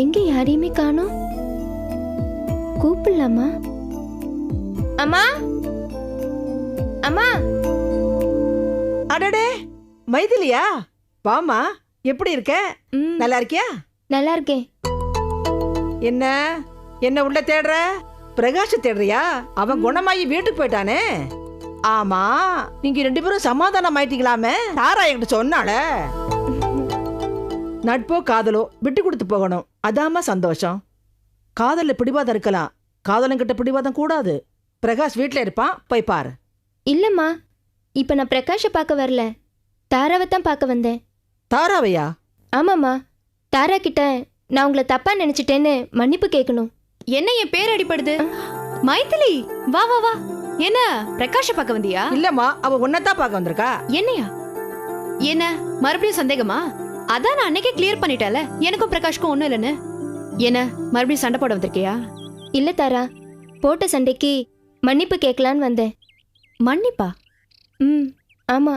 எங்க யாரையுமே காணோம். கூப்பிடலாமா? அம்மா? அம்மா? அடடே மைதிலியா? வாமா எப்படி இருக்க? ம், நல்லா இருக்கியா? நல்லா இருக்கேன். என்ன? என்ன உள்ள தேடுற? பிரகாஷ தேடுறியா? அவன் குணமாயி வீட்டுக்கு போயிட்டானே. ஆமா நீங்க ரெண்டு பேரும் சமாதானம் ஆயிட்டீங்களாமே? தாரா என்கிட்ட சொன்னால நட்போ காதலோ விட்டு கொடுத்து போகணும். அதாம்மா சந்தோஷம். காதல்ல பிடிவாதம் இருக்கலாம். காதலன் கிட்ட பிடிவாதம் கூடாது. பிரகாஷ் வீட்ல இருப்பான். போய் பாரு. இல்லம்மா. இப்ப நான் பிரகாஷ பார்க்க வரல. தாராவை தான் பார்க்க வந்தேன். தாராவையா? ஆமாம்மா. தாரா கிட்ட நான் உங்களை தப்பா நினைச்சிட்டேன்னு மன்னிப்பு கேட்கணும். என்ன என் பேர் அடிப்படுது மைதிலி வா வா வா. என்ன பிரகாஷ பார்க்க வந்தியா? இல்லம்மா அவ உன்னதான் பார்க்க வந்திருக்கா. என்னையா? என்ன மறுபடியும் சந்தேகமா? அதான் நான் அன்னைக்கே கிளியர் பண்ணிட்டேல எனக்கும் பிரகாஷ்க்கும் ஒண்ணும் இல்லைன்னு. என்ன மறுபடியும் சண்டை போட வந்திருக்கியா? இல்ல தாரா போட்ட சண்டைக்கு மன்னிப்பு கேட்கலான்னு வந்தேன். மன்னிப்பா? ம் ஆமா.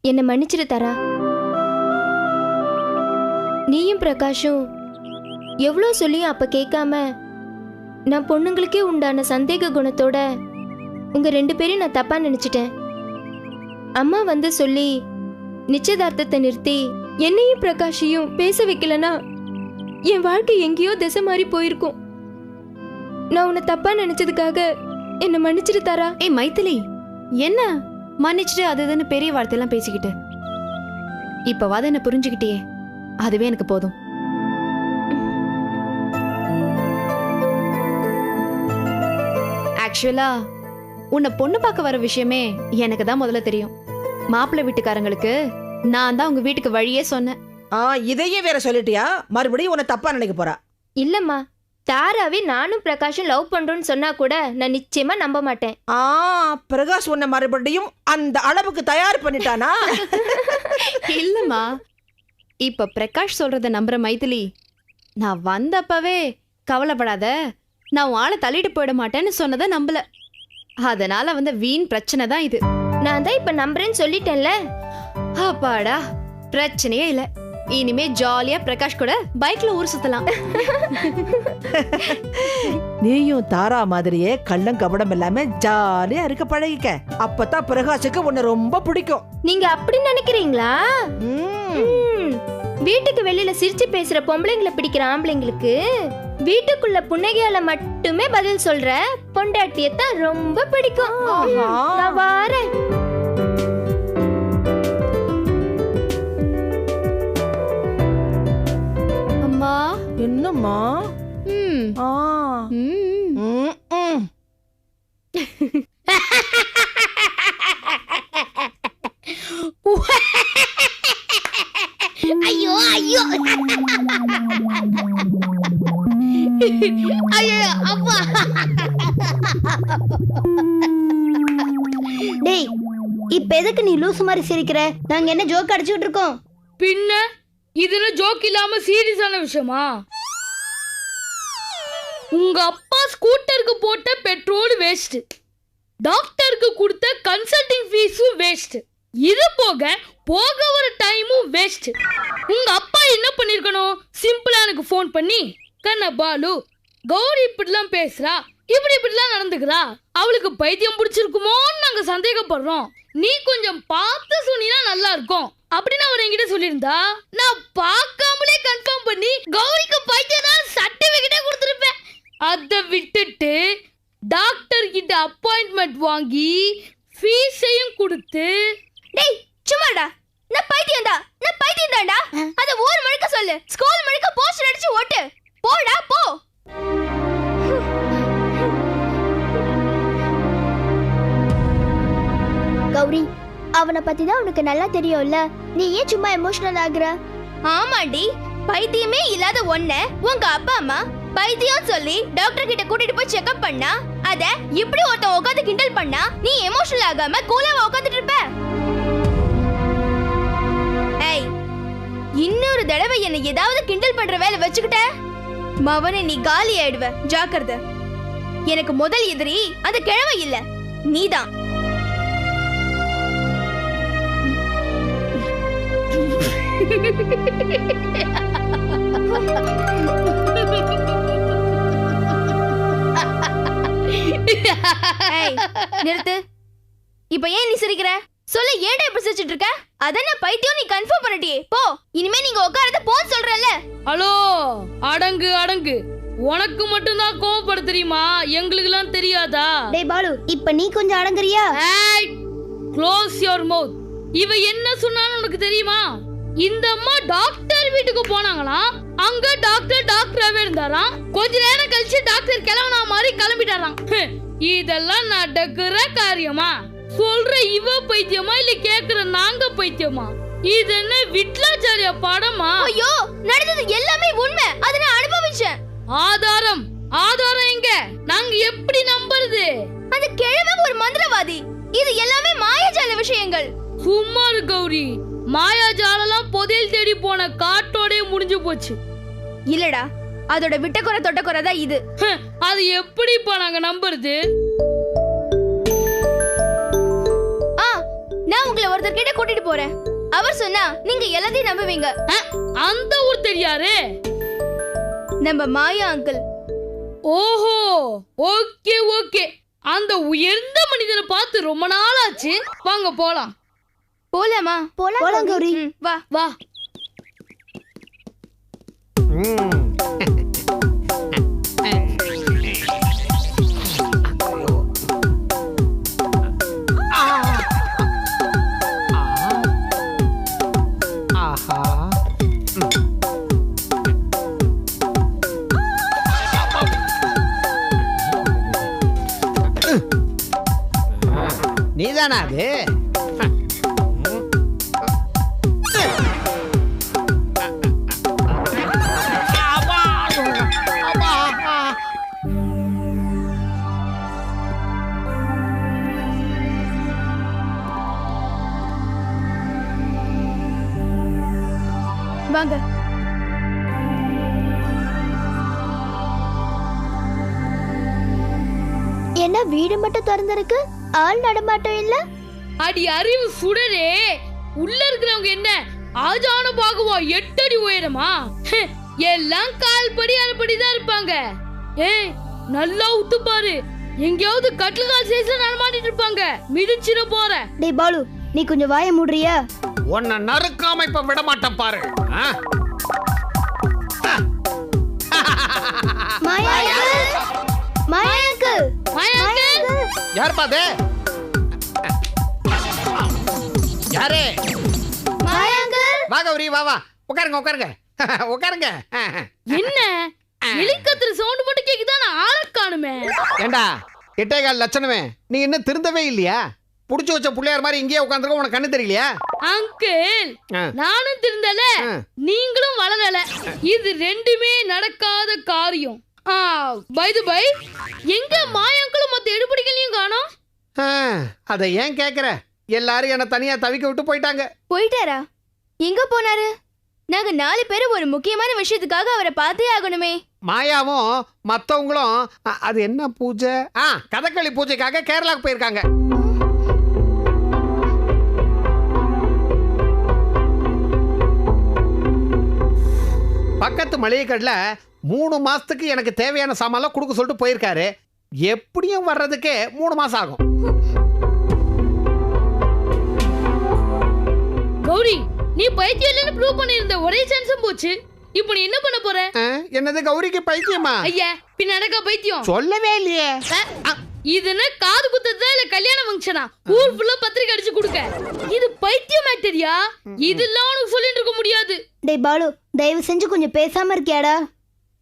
என்னை மன்னிச்சிடு தாரா. நீயும் பிரகாஷும் எவ்வளோ சொல்லியும் அப்ப கேட்காம நான் பொண்ணுங்களுக்கே உண்டான சந்தேக குணத்தோட உங்க ரெண்டு பேரையும் நான் தப்பா நினைச்சிட்டேன். அம்மா வந்து சொல்லி நிச்சயதார்த்தத்தை நிறுத்தி என்னையும் பிரகாஷையும் பேச வைக்கலனா என் வாழ்க்கை எங்கேயோ திசை மாறி போயிருக்கும். நான் உன்னை தப்பா நினைச்சதுக்காக என்னை மன்னிச்சிட்டு தாரா ஏய் மைத்திலி என்ன? மன்னிச்சுட்டு அது இதுன்னு பெரிய வார்த்தையெல்லாம் பேசிக்கிட்டு. இப்பவாத என்ன புரிஞ்சுக்கிட்டியே அதுவே எனக்கு போதும். ஆக்சுவலா உன்னை பொண்ணு பார்க்க வர விஷயமே எனக்கு தான் முதல்ல தெரியும். மாப்பிள்ளை வீட்டுக்காரங்களுக்கு நான் தான் உங்க வீட்டுக்கு வழியே சொன்னேன். ஆ இதையே வேற சொல்லிட்டியா? மறுபடியும் உன்னை தப்பா நினைக்க போறா. இல்லம்மா தாராவே நானும் பிரகாஷும் லவ் பண்றோம்னு சொன்னா கூட நான் நிச்சயமா நம்ப மாட்டேன். ஆ பிரகாஷ் உன்னை மறுபடியும் அந்த அளவுக்கு தயார் பண்ணிட்டானா? இல்லம்மா இப்ப பிரகாஷ் சொல்றத நம்புற மைதிலி நான் வந்தப்பவே கவலைப்படாத. நான் உன் ஆளை தள்ளிட்டு போயிட மாட்டேன்னு சொன்னதை நம்பல. அதனால வந்த வீண் பிரச்சனை தான் இது. நான் தான் இப்ப நம்புறேன்னு சொல்லிட்டேன்ல. அப்பாடா பிரச்சனையே இல்ல. இனிமே ஜாலியா பிரகாஷ் கூட பைக்ல ஊர் சுத்தலாம். நீயும் தாரா மாதிரியே கள்ளம் கபடம் இல்லாம ஜாலியா இருக்க பழகிக்க. அப்பதான் பிரகாஷுக்கு உன்னை ரொம்ப பிடிக்கும். நீங்க அப்படி நினைக்கிறீங்களா? ம். வீட்டுக்கு வெளியில சிரிச்சு பேசுற பொம்பளைங்களை பிடிக்கிற ஆம்பளைங்களுக்கு வீட்டுக்குள்ள புன்னகையால மட்டுமே பதில் சொல்ற பொண்டாட்டியத்தான் ரொம்ப பிடிக்கும். ஆஹா. நான் வாரேன். என்னம்மா? ம். ஆ. ம். ம், ம். ஐயோ ஐயோ. ஐயோ அப்பா. டேய் இப்ப எதுக்கு நீ லூசு மாதிரி சிரிக்கிற? நாங்க என்ன ஜோக் அடிச்சுட்டு இருக்கோம்? பின்ன இதுல ஜோக் இல்லாம சீரியஸான விஷயமா? உங்க அப்பா ஸ்கூட்டருக்கு போட்ட பெட்ரோல் வேஸ்ட் டாக்டருக்கு கொடுத்த கன்சல்டிங் ஃபீஸும் வேஸ்ட் இது போக போக வர டைமும் வேஸ்ட் உங்க அப்பா என்ன பண்ணிருக்கணும்? சிம்பிளா எனக்கு ஃபோன் பண்ணி கண்ண பாலு கௌரி இப்படிலாம் பேசுறா இப்படி இப்படிலாம் நடந்துக்கிறா அவளுக்கு பைத்தியம் பிடிச்சிருக்குமோன்னு நாங்க சந்தேகப்படுறோம். நீ கொஞ்சம் பார்த்து சொன்னீனா நல்லா இருக்கும் அப்படின்னு அவர் என்கிட்ட சொல்லியிருந்தா நான் பார்க்காமலே கன்ஃபார்ம் பண்ணி கௌரிக்கு பைத்தியம் தான் சர்டிபிகேட்டே கொடுத்துருப்பேன். அதை விட்டுட்டு டாக்டர் கிட்ட அப்பாயின்மெண்ட் வாங்கி ஃபீஸையும் கொடுத்து டேய் சும்மாடா. நான் பைத்தியம்டா. நான் பைத்தியம் தான்டா அத ஊர் முழுக்க சொல்லு. ஸ்கூல் முழுக்க போஸ்டர் அடிச்சு ஓட்டு. போடா போ. கௌரி அவனை பத்தி தான் உனக்கு நல்லா தெரியும்ல. நீ ஏன் சும்மா எமோஷனல் ஆகுற? ஆமாண்டி பைத்தியமே இல்லாத ஒன்ன உங்க அப்பா அம்மா பைத்தியம் சொல்லி டாக்டர் கிட்ட கூட்டிட்டு போய் செக்அப் பண்ணா? அத இப்படி ஒருத்தன் உட்காந்து கிண்டல் பண்ணா நீ எமோஷனல் ஆகாம கூலாவா உட்காந்துட்டு இருப்ப. ஏய் இன்னொரு தடவை என்ன ஏதாவது கிண்டல் பண்ற வேலை வச்சுக்கிட்ட? மவனை நீ காலி ஆயிடுவ. ஜாக்கிரதை. எனக்கு முதல் எதிரி அந்த கிழமை இல்ல. நீதான். ஆ ஏய், நிறுத்து. இப்ப ஏன் நீ சிரிக்கிற? சொல்லு ஏன்டா இப்படி சிரிச்சிட்டு இருக்க? அதான் பைத்தியம் நீ கன்ஃபார்ம் பண்ணிட்டியே. போ இனிமே நீங்க உட்காரத போன்னு சொல்றல ஹலோ அடங்கு அடங்கு. உனக்கு மட்டும்தான் கோவப்பட தெரியுமா? எங்களுக்கெல்லாம் தெரியாதா? டேய் பாலு இப்ப நீ கொஞ்சம் அடங்குறியா? க்ளோஸ் யுவர் மவுத் இவ என்ன சொன்னாலும் உனக்கு தெரியுமா? இந்த அம்மா டாக்டர் வீட்டுக்கு போனாங்களாம் அங்க டாக்டர் டாக்டராவே இருந்தாராம். கொஞ்ச நேரம் கழிச்சு டாக்டர் கிளம்புனா மாதிரி கிளம்பிட்டாராம். இதெல்லாம் நடக்கிற காரியமா? சொல்ற இவ பைத்தியமா இல்ல கேக்குற நாங்க பைத்தியமா? இது என்ன விட்லாச்சாரிய படமா? ஐயோ நடந்தது எல்லாமே உண்மை. அதை நான் அனுபவிச்சேன். ஆதாரம். ஆதாரம் எங்க? நாங்க எப்படி நம்புறது? அந்த கிழமை ஒரு மந்திரவாதி. இது எல்லாமே மாயாஜால விஷயங்கள். சும்மா கௌரி. மாயாஜாலெல்லாம் புதையல் தேடி போன காட்டோடே முடிஞ்சு போச்சு. இல்லடா அதோட விட்டக்குறை தொட்டக்குறை தான் இது. அது எப்படிப்பா நாங்க நம்புறது? ஆ நான் உங்களை ஒருத்தர் கிட்ட கூட்டிட்டு போறேன். அவர் சொன்னா நீங்க எல்லாத்தையும் நம்புவீங்க. அஹ், அந்த ஊர் தெரியாரு நம்ம மாயா அங்கிள். ஓஹோ ஓகே ஓகே. அந்த உயர்ந்த மனிதனை பார்த்து ரொம்ப நாள் ஆச்சு வாங்க போலாம். போலாமா? போலாம் கௌரி. ம், வா. வா. ஆஹா வாங்க. என்ன வீடு மட்டும் திறந்திருக்கு? ஆள் நடமாட்டம் இல்ல? அடி அறிவு சுடரே. உள்ள இருக்கிறவங்க என்ன? ஆஜான பாகுவா? எட்டடி உயரமா? எல்லாம் கால் படி அரைப்படி தான் இருப்பாங்க. ஏய் நல்லா உத்து பாரு எங்கேயாவது கட்டில் கால் சைஸ்ல நடமாட்டிட்டு இருப்பாங்க. மிதிச்சிட போற டேய் பாலு நீ கொஞ்சம் வாய மூடுறியா? உன்னை நறுக்காம இப்ப விட மாட்டேன் பாரு யாரு? மாயாக்கு வா கௌரி வா வா. உட்காருங்க உட்காருங்க. உட்காருங்க. என்ன? எலிக்கத்துற சவுண்ட் மட்டும் கேக்குதா? நான் ஆள காணுமே. ஏண்டா எட்டேகால் லட்சணமே. நீ இன்னும் திருந்தவே இல்லையா? புடிச்சு வச்ச புள்ளையார் மாதிரி இங்கேயே உட்காந்துருக்க உனக்கு கண்ணு தெரியலையா? அங்கிள். நானும் திருந்தல. நீங்களும் வளரல. இது ரெண்டுமே நடக்காத காரியம். ஆ பை பை எங்க மாயாங்களும் மத்த எடுபடிகளையும் காணோம்? ஆ, அதை ஏன் கேக்குற? எல்லாரும் என்னை தனியா தவிக்க விட்டு போயிட்டாங்க. போயிட்டாரா? எங்க போனாரு? நாங்க நாலு பேரும் ஒரு முக்கியமான விஷயத்துக்காக அவரை பார்த்தே ஆகணுமே. மாயாவும் மத்தவங்களும் அது என்ன பூஜை? ஆ கதகளி பூஜைக்காக கேரளாவுக்கு போயிருக்காங்க. பக்கத்து மளிகை கடையில் மூணு மாசத்துக்கு எனக்கு தேவையான சாமான்லாம் கொடுக்க சொல்லிட்டு போயிருக்காரு. எப்படியும் வர்றதுக்கே மூணு மாசம் ஆகும். கௌரி நீ பைத்தியம் இல்லைன்னு ப்ரூவ் பண்ணியிருந்த ஒரே சான்ஸும் போச்சு. இப்போ நீ என்ன பண்ண போற? என்னது கௌரிக்கு பைத்தியமா? ஐயா நடக்கா பைத்தியம்? சொல்லவே இல்லையே. அ, இது என்ன காது குத்ததா இல்ல கல்யாண ஃபங்க்ஷனா ஊர் ஃபுல்லா பத்திரிக்கை அடிச்சு கொடுக்க. இது பைத்தியம் மேட்டரியா? இதெல்லாம் உனக்கு சொல்லிட்டு இருக்க முடியாது. டேய் பாலு தயவு செஞ்சு கொஞ்சம் பேசாம இருக்கியாடா?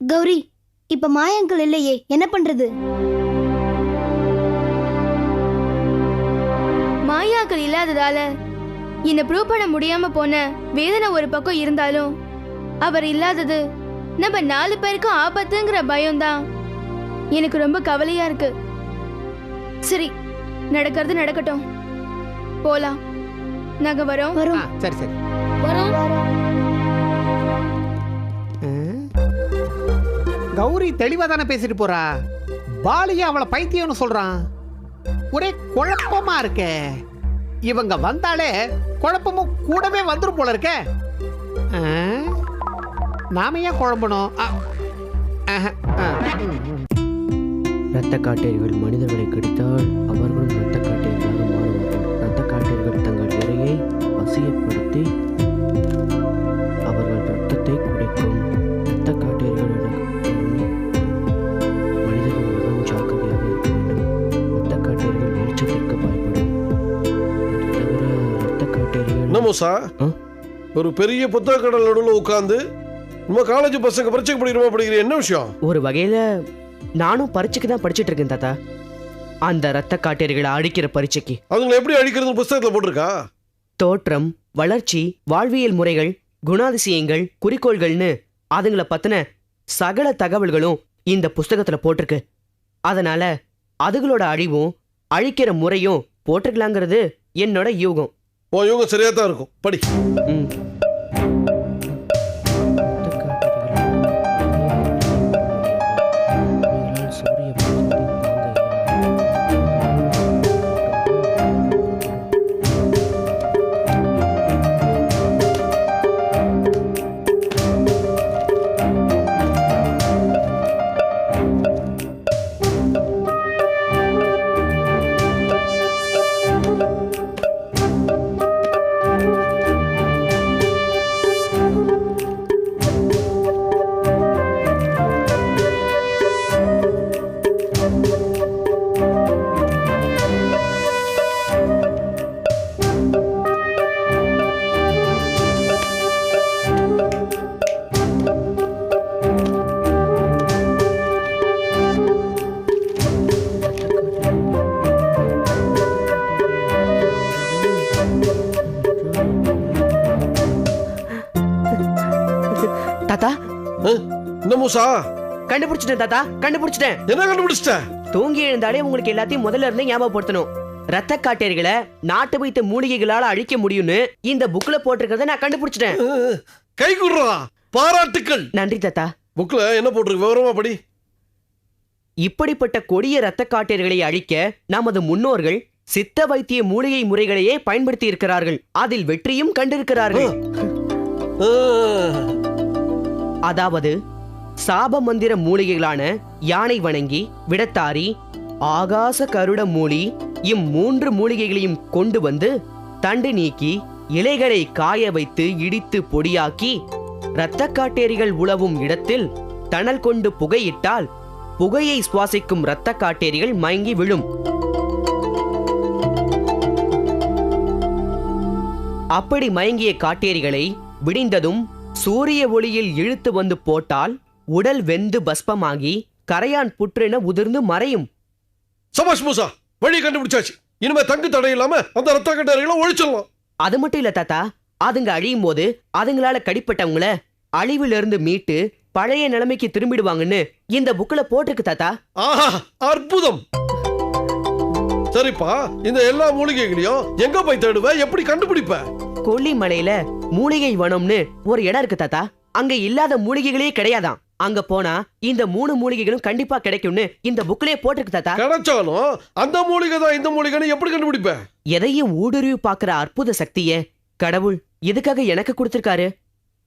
கௌரி இப்ப மாயாங்கள் இல்லையே என்ன பண்றது? மாயாக்கள் இல்லாததால என்ன ப்ரூவ் பண்ண முடியாம போன வேதனை ஒரு பக்கம் இருந்தாலும் அவர் இல்லாதது நம்ம நாலு பேருக்கும் ஆபத்துங்கிற பயம்தான். எனக்கு ரொம்ப கவலையா இருக்கு. சரி நடக்கிறது நடக்கட்டும். போலாம். நாங்க வரோம். வரும். சரி சரி. வரோம்? கௌரி தெளிவா தானே பேசிட்டு போறா? பாலியா அவளை பைத்தியம்னு சொல்றான். ஒரே குழப்பமா இருக்கே. இவங்க வந்தாலே குழப்பமும் கூடவே வந்துரும் போல இருக்கே. ஆ? நாம ஏன் குழம்பணும்? ஆ. ஆஹா, ஆ, ம், ம். இரத்த காட்டேரிகள் மனிதர்களை கடித்தால் அவர்களும் இரத்த காட்டேரிகளாக மாறுவார்கள். இரத்த காட்டேரிகள் தங்கள் இரையை வசியப்படுத்தி அவர்கள் இரத்தத்தை குடிக்கும். இரத்த காட்டேரிகள் மனிதர்கள் மிகவும் ஜாக்கிரதையாக இருக்க வேண்டும். இரத்த காட்டேரிகள் வெளிச்சத்திற்கு பயப்படும் தவிர இரத்த காட்டேரிகள்? ஒரு பெரிய புத்தக கடல் நடுவில் உட்காந்து நம்ம காலேஜ் பசங்க பரீட்சைக்கு படிக்கிறோமா படிக்கிற என்ன விஷயம்? ஒரு வகையில நானும் பரீட்சைக்கு தான் படிச்சிட்டு இருக்கேன் தாத்தா. அந்த இரத்த காட்டேரிகளை அழிக்கிற பரீட்சைக்கு. அதுங்களை எப்படி அடிக்கிறதுன்னு புஸ்தகத்தில் போட்டிருக்கா? தோற்றம் வளர்ச்சி வாழ்வியல் முறைகள் குணாதிசயங்கள் குறிக்கோள்கள்னு அதுங்கள பத்தின சகல தகவல்களும் இந்த புஸ்தகத்துல போட்டிருக்கு. அதனால அதுகளோட அழிவும் அழிக்கிற முறையும் போட்டிருக்கலாங்கிறது என்னோட யூகம். உன் யோகம் சரியா தான் இருக்கும். படி. ம். என்ன மூசா கண்டுபிடிச்சிட்டேன் தாத்தா கண்டுபிடிச்சிட்டேன். என்ன கண்டுபிடிச்சிட்ட? தூங்கி எழுந்தாலே உங்களுக்கு எல்லாத்தையும் முதல்ல இருந்து ஞாபகப்படுத்தணும். ரத்த காட்டேரிகளை நாட்டு வைத்த மூலிகைகளால அழிக்க முடியும்னு இந்த புக்ல போட்டிருக்கிறத நான் கண்டுபிடிச்சிட்டேன். கை குடுறா பாராட்டுக்கள். நன்றி தாத்தா. புக்ல என்ன போட்டிருக்கு? விவரமா படி. இப்படிப்பட்ட கொடிய ரத்த காட்டேரிகளை அழிக்க நமது முன்னோர்கள் சித்த வைத்திய மூலிகை முறைகளையே பயன்படுத்தி இருக்கிறார்கள். அதில் வெற்றியும் கண்டிருக்கிறார்கள். அதாவது சாப மந்திர மூலிகைகளான யானை வணங்கி விடத்தாரி ஆகாச கருட மூலி இம்மூன்று மூலிகைகளையும் கொண்டு வந்து தண்டு நீக்கி இலைகளை காய வைத்து இடித்து பொடியாக்கி இரத்த காட்டேரிகள் உழவும் இடத்தில் தணல் கொண்டு புகையிட்டால் புகையை சுவாசிக்கும் இரத்த காட்டேரிகள் மயங்கி விழும். அப்படி மயங்கிய காட்டேரிகளை விடிந்ததும் சூரிய ஒளியில் இழுத்து வந்து போட்டால் உடல் வெந்து பஸ்பமாகி கரையான் புற்றென உதிர்ந்து மறையும். சபாஷ் மூசா வழி கண்டுபிடிச்சாச்சு. இனிமே தங்கு தடை இல்லாம அந்த ரத்த கட்டறைகளை ஒழிச்சிடலாம். அது மட்டும் இல்ல தாத்தா. அதுங்க அழியும் போது அதுங்களால கடிப்பட்டவங்கள அழிவிலிருந்து மீட்டு பழைய நிலைமைக்கு திரும்பிடுவாங்கன்னு இந்த புக்ல போட்டிருக்கு தாத்தா. ஆஹா அற்புதம். சரிப்பா இந்த எல்லா மூலிகைகளையும் எங்க போய் தேடுவ? எப்படி கண்டுபிடிப்ப? கொல்லிமலையில மூலிகை வனம்னு ஒரு இடம் இருக்கு தாத்தா. அங்க இல்லாத மூலிகைகளே கிடையாதாம். அங்க போனா இந்த மூணு மூலிகைகளும் கண்டிப்பா கிடைக்கும்னு இந்த புக்லயே போட்டிருக்கு தாத்தா. கிடைச்சாலும் அந்த மூலிகை தான் இந்த மூலிகைன்னு எப்படி கண்டுபிடிப்ப? எதையும் ஊடுருவி பார்க்கிற அற்புத சக்திய. கடவுள் எதுக்காக எனக்கு கொடுத்திருக்காரு?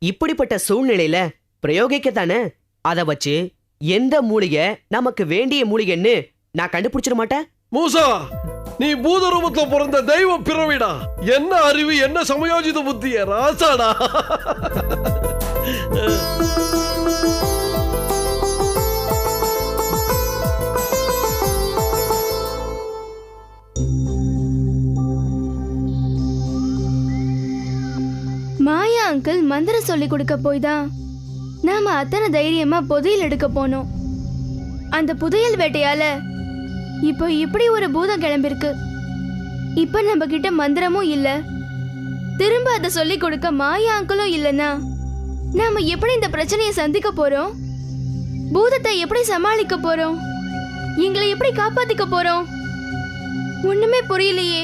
இப்படிப்பட்ட சூழ்நிலையில பிரயோகிக்கத்தானே? அத வச்சு எந்த மூலிகை நமக்கு வேண்டிய மூலிகைன்னு நான் கண்டுபிடிச்சிட மாட்டேன்? மூசா நீ பூத ரூபத்துல பிறந்த தெய்வ பிறவிடா. என்ன அறிவு என்ன சமயோஜித புத்திய ராசாடா. அங்கிள் மந்திரம் சொல்லி கொடுக்க போய் தான் நாம அத்தனை தைரியமா புதையல் எடுக்க போனோம். அந்த புதையல் வேட்டையால இப்போ இப்படி ஒரு பூதம் கிளம்பிருக்கு. இப்ப நம்ம கிட்ட மந்திரமும் இல்ல. திரும்ப அதை சொல்லி கொடுக்க மாயா அங்கிளும் இல்லனா நாம எப்படி இந்த பிரச்சனையை சந்திக்க போறோம்? பூதத்தை எப்படி சமாளிக்க போறோம்? எங்களை எப்படி காப்பாத்திக்க போறோம்? ஒண்ணுமே புரியலையே.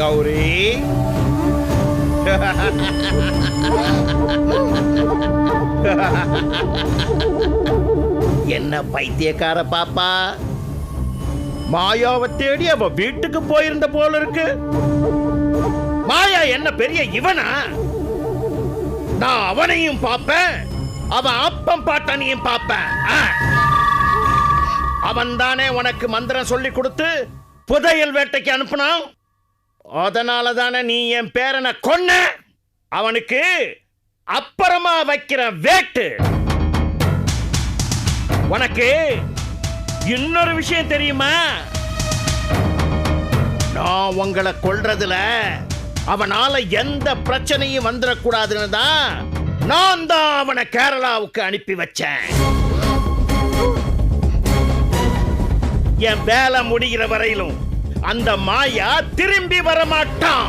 கௌரி. என்ன பைத்தியக்கார பாப்பா? மாயாவை தேடி அவ வீட்டுக்கு போயிருந்த போல இருக்கு. மாயா என்ன பெரிய இவனா? நான் அவனையும் பார்ப்பேன் அவன் அப்பம் பாட்டனையும் பார்ப்பேன். அவன் தானே உனக்கு மந்திரம் சொல்லி கொடுத்து புதையல் வேட்டைக்கு அனுப்புனான்? அதனால தானே நீ என் பேரனை கொன்ன? அவனுக்கு அப்புறமா வைக்கிற வேட்டு. உனக்கு இன்னொரு விஷயம் தெரியுமா? நான் உங்களை கொல்றதுல அவனால எந்த பிரச்சனையும் வந்துடக்கூடாதுன்னு தான் நான் தான் அவனை கேரளாவுக்கு அனுப்பி வச்சேன். என் வேலை முடிகிற வரையிலும் அந்த மாயா திரும்பி வர மாட்டான்